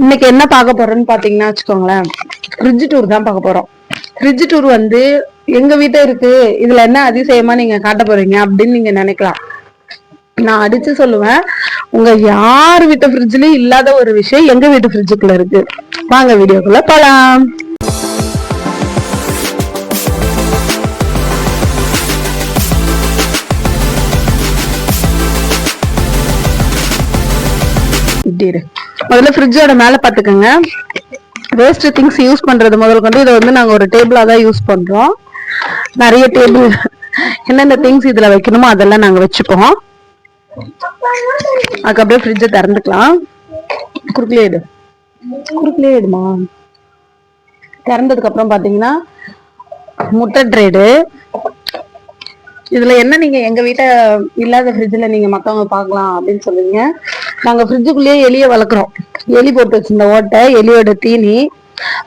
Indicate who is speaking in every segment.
Speaker 1: இன்னைக்கு என்ன பார்க்க போறோம்னு பாத்தீங்கன்னா வச்சுக்கோங்களேன். ஃப்ரிட்ஜ் டூர் தான் பார்க்க போறோம். ஃப்ரிட்ஜ் டூர் வந்து எங்க வீட்டை இருக்கு. இதுல என்ன அதிசயமா நீங்க காட்ட போறீங்க அப்படின்னு நீங்க நினைக்கலாம். நான் அடிச்சு சொல்லுவேன். உங்க யார் வீட்டு ஃப்ரிட்ஜ்லயும் இல்லாத ஒரு விஷயம் எங்க வீட்டு ஃப்ரிட்ஜுக்குள்ள இருக்கு. வாங்க வீடியோக்குள்ள போலாம். இப்படி இருக்கு முதல்ல ஃப்ரிட்ஜோட மேல பாத்துக்கோங்க. வேஸ்ட் திங்ஸ் யூஸ் பண்றது முதல் கொண்டு இதை வந்து நாங்க ஒரு டேபிளா தான் யூஸ் பண்றோம். நிறைய டேபிள் என்னென்ன திங்ஸ் இதுல வைக்கணுமோ அதெல்லாம் நாங்க வச்சுப்போம். அதுக்கப்புறம் ஃப்ரிட்ஜை திறந்துக்கலாம். குறுக்கிலே இடு. குறுக்கிலே இடுமா? திறந்ததுக்கு அப்புறம் பாத்தீங்கன்னா முட்டை ட்ரேடு இதுல என்ன நீங்க எங்க வீட்டை இல்லாத ஃப்ரிட்ஜ்ல நீங்க மத்தவங்க பார்க்கலாம் அப்படின்னு சொல்லுவீங்க நாங்க ஃப்ரிட்ஜுக்குள்ளேயே எலிய வளர்க்குறோம். எலி போட்டு வச்சிருந்த ஓட்டை எலியோட தீனி.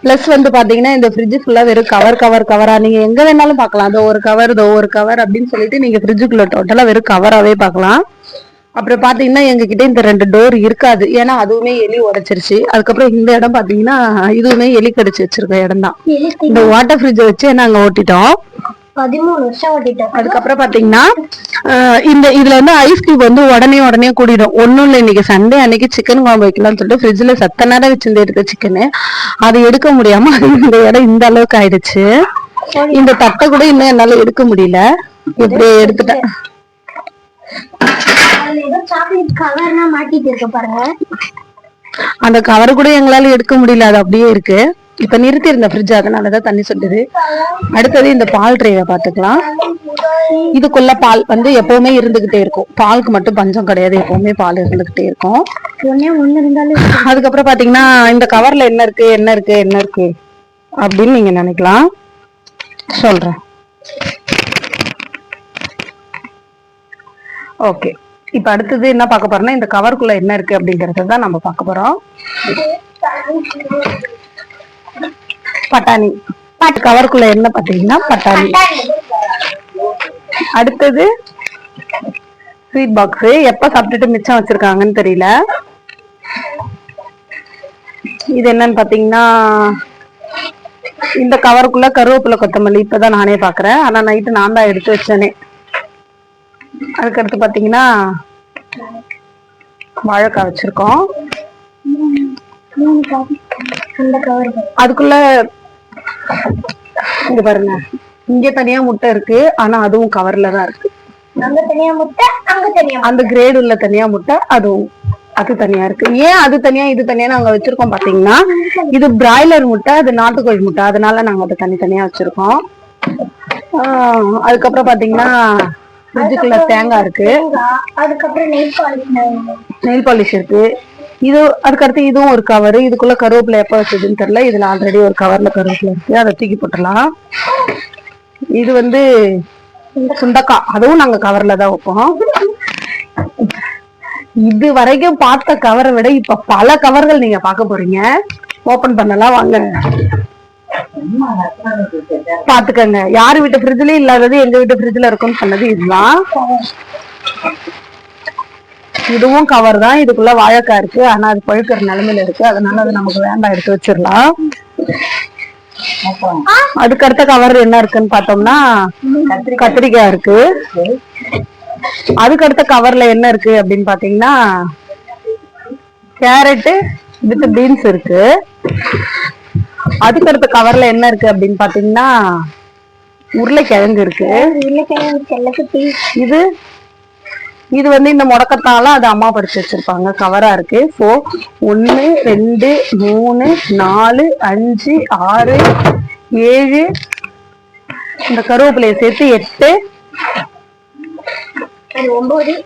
Speaker 1: பிளஸ் வந்து பாத்தீங்கன்னா இந்த ஃப்ரிட்ஜு ஃபுல்லா வெறும் கவர் கவர் கவரா நீங்க எங்க வேணாலும் பார்க்கலாம். அதோ ஒரு கவர் இதோ ஒரு கவர் அப்படின்னு சொல்லிட்டு நீங்க ஃப்ரிட்ஜுக்குள்ள டோட்டலா வெறும் கவராவே பார்க்கலாம். அப்புறம் பாத்தீங்கன்னா எங்க கிட்ட இந்த ரெண்டு டோர் இருக்காது. ஏன்னா அதுவுமே எலி உடைச்சிருச்சு. அதுக்கப்புறம் இந்த இடம் பாத்தீங்கன்னா இதுவுமே எலி கடிச்சு வச்சிருக்க இடம் தான். இந்த வாட்டர் ஃப்ரிட்ஜ் வச்சு நாங்க ஓட்டிட்டோம்.
Speaker 2: பதிமூணு வருஷம் ஓட்டிட்டோம்
Speaker 1: அதுக்கப்புறம் பாத்தீங்கன்னா இந்த இதுல வந்து ஐஸ் கியூப் வந்து உடனே உடனே கூடிடும். ஒண்ணும் இல்ல இன்னைக்கு சண்டே அன்னைக்கு சிக்கன் குழம்பு வைக்கலாம்னு சொல்லிட்டு ஃப்ரிட்ஜ்ல சத்த நேரம் வச்சிருந்து எடுத்த சிக்கனு அதை எடுக்க முடியாம அது இந்த இடம் இந்த அளவுக்கு ஆயிடுச்சு. இந்த தட்டை கூட இன்னும் என்னால எடுக்க முடியல. இப்படி எடுத்துட்டேன். அந்த கவர் கூட எங்களால எடுக்க முடியல. அது அப்படியே இருக்கு. இப்ப நிறுத்தி இருந்த ஃப்ரிட்ஜ் அதனாலதான் தண்ணி சொட்டுது. அடுத்தது இந்த பால் ட்ரேவை பாத்துக்கலாம் இதுக்குள்ள பால் வந்து எப்பவுமே இருந்துகிட்டே இருக்கும். பாலுக்கு மட்டும் பஞ்சம் கிடையாது. எப்பவுமே பால் இருந்துகிட்டே இருக்கும். அதுக்கப்புறம் பாத்தீங்கன்னா இந்த கவர்ல என்ன இருக்கு என்ன இருக்கு என்ன இருக்கு அப்படின்னு நீங்க நினைக்கலாம். சொல்றேன். ஓகே இப்ப அடுத்தது என்ன பார்க்க போறோம்னா இந்த கவருக்குள்ள என்ன இருக்கு அப்படிங்கறத தான் நம்ம பார்க்க போறோம். பட்டாணி. கவருக்குள்ள என்ன பாத்தீங்கன்னா பட்டாணி. அடுத்தது ஸ்வீட் பாக்ஸ் எப்ப சாப்பிட்டுட்டு மிச்சம் வச்சிருக்காங்கன்னு தெரியல. இது என்னன்னு பாத்தீங்கன்னா இந்த கவருக்குள்ள கருவேப்பிலை கொத்தமல்லி இப்பதான் நானே பாக்குறேன். ஆனா நைட்டு நான் தான் எடுத்து வச்சேனே. அதுக்கடுத்து பாத்தீங்கன்னா வாழைக்காய் வச்சிருக்கோம். அதுக்குள்ள இங்க பாருங்க. இங்க தனியா முட்டை இருக்கு. ஆனா அதுவும் கவர்ல தான் இருக்கு.
Speaker 2: அங்க தனியா முட்டை அங்க தனியா
Speaker 1: அந்த கிரேடு உள்ள தனியா முட்டை அதுவும் அது தனியா இருக்கு. ஏன் அது தனியா இது தனியா நாங்க வச்சிருக்கோம் பாத்தீங்கன்னா இது பிராய்லர் முட்டை அது நாட்டுக்கோழி முட்டை. அதனால நாங்க அதை தனித்தனியா வச்சிருக்கோம். அதுக்கப்புறம் பாத்தீங்கன்னா ஃப்ரிட்ஜுக்குள்ள தேங்காய் இருக்கு.
Speaker 2: அதுக்கப்புறம் நெய் பாலிஷ்
Speaker 1: நெயில் பாலிஷ் இருக்கு. இது அதுக்கடுத்து இதுவும் ஒரு கவர் இதுக்குள்ள கருவேப்பிலை எப்போ வச்சதுன்னு தெரியல. இதுல ஆல்ரெடி ஒரு கவர்ல கருவேப்பிலை இருக்கு. அதை தூக்கி போட்டுடலாம். இது வந்து சுண்டக்காய். அதுவும் நாங்கள் கவர்ல தான் வைப்போம். இது வரைக்கும் பார்த்த கவரை விட இப்ப பல கவர்கள் நீங்க பார்க்க போறீங்க. ஓபன் பண்ணலாம் வாங்க. பாத்துக்கங்க யாரு வீட்டு ஃப்ரிட்ஜ்லயும் இல்லாதது எங்க வீட்டு ஃப்ரிட்ஜ்ல இருக்கும்னு சொன்னது இதுதான். இதுவும் கவர் தான். இதுக்குள்ள வாழைக்காய் இருக்கு. ஆனா அது பழுக்கிற நிலைமையில இருக்கு. அதனால அது நமக்கு வேண்டாம் எடுத்து வச்சிடலாம். அதுக்கு அடுத்த கவர் என்ன இருக்குன்னு பார்த்தோம்னா கத்திரிக்காய் இருக்கு. அதுக்கு அடுத்த கவர்ல என்ன இருக்கு அப்படின்னு பாத்தீங்கன்னா கேரட்டு வித் பீன்ஸ் இருக்கு. அதுக்கு அடுத்த கவர்ல என்ன இருக்கு அப்படின்னு பாத்தீங்கன்னா உருளைக்கிழங்கு இருக்கு.
Speaker 2: உருளைக்கிழங்கு
Speaker 1: இது இது வந்து இந்த முடக்கத்தால அது அம்மா படிச்சு வச்சிருப்பாங்க. கவரா இருக்கு. ஸோ ஒன்னு ரெண்டு மூணு நாலு அஞ்சு ஆறு ஏழு இந்த கருவேப்பிலையை சேர்த்து எட்டு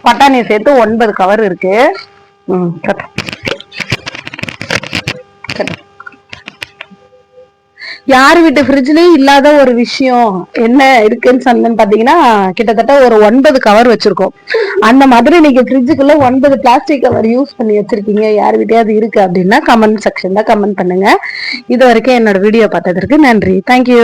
Speaker 1: பட்டாணியை சேர்த்து ஒன்பது கவர் இருக்கு. ம் கட்டு. கட்டு. யார் வீட்டு ஃப்ரிட்ஜ்லயும் இல்லாத ஒரு விஷயம் என்ன இருக்குன்னு சொன்னேன்னு பாத்தீங்கன்னா கிட்டத்தட்ட ஒரு ஒன்பது கவர் வச்சிருக்கோம். அந்த மாதிரி நீங்க ஃப்ரிட்ஜுக்குள்ள ஒன்பது பிளாஸ்டிக் கவர் யூஸ் பண்ணி வச்சிருக்கீங்க. யார் வீட்டையாவது இருக்கு அப்படின்னா கமெண்ட் செக்ஷன்ல கமெண்ட் பண்ணுங்க. இது வரைக்கும் என்னோட வீடியோ பார்த்ததற்கு நன்றி. தேங்க்யூ